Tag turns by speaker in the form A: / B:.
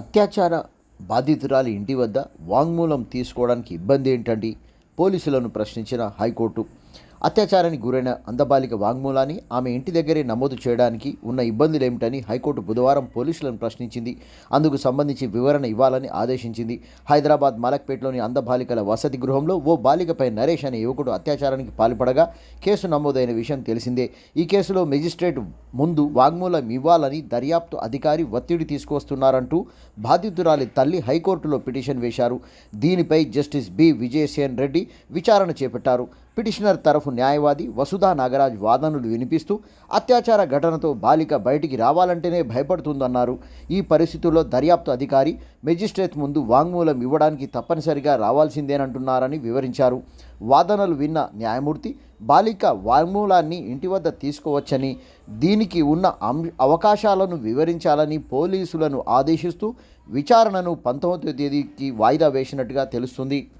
A: అత్యాచార బాధితురాలి ఇంటి వద్ద వాంగ్మూలం తీసుకోవడానికి ఇబ్బంది ఏంటండి? పోలీసులను ప్రశ్నించిన హైకోర్టు. అత్యాచారానికి గురైన అందబాలిక వాంగ్మూలాన్ని ఆమె ఇంటి దగ్గరే నమోదు చేయడానికి ఉన్న ఇబ్బందులు ఏమిటని హైకోర్టు బుధవారం పోలీసులను ప్రశ్నించింది. అందుకు సంబంధించి వివరణ ఇవ్వాలని ఆదేశించింది. హైదరాబాద్ మలక్పేటలోని అందబాలికల వసతి గృహంలో ఓ బాలికపై నరేష్ అనే యువకుడు అత్యాచారానికి పాల్పడగా కేసు నమోదైన విషయం తెలిసిందే. ఈ కేసులో మెజిస్ట్రేట్ ముందు వాంగ్మూలం ఇవ్వాలని దర్యాప్తు అధికారి ఒత్తిడి తీసుకొస్తున్నారంటూ బాధితురాలి తల్లి హైకోర్టులో పిటిషన్ వేశారు. దీనిపై జస్టిస్ బి. విజయసేన్ రెడ్డి విచారణ చేపట్టారు. పిటిషనర్ తరఫు న్యాయవాది వసుధా నాగరాజ్ వాదనలు వినిపిస్తూ అత్యాచార ఘటనతో బాలిక బయటికి రావాలంటేనే భయపడుతుందన్నారు. ఈ పరిస్థితుల్లో దర్యాప్తు అధికారి మెజిస్ట్రేట్ ముందు వాంగ్మూలం ఇవ్వడానికి తప్పనిసరిగా రావాల్సిందేనంటున్నారని వివరించారు. వాదనలు విన్న న్యాయమూర్తి బాలిక వాంగ్మూలాన్ని ఇంటి వద్ద తీసుకోవచ్చని దీనికి ఉన్న అం- అవకాశాలను వివరించాలని పోలీసులను ఆదేశిస్తూ విచారణను పంతొమ్మిదో తేదీకి వాయిదా వేసినట్టుగా తెలుస్తుంది.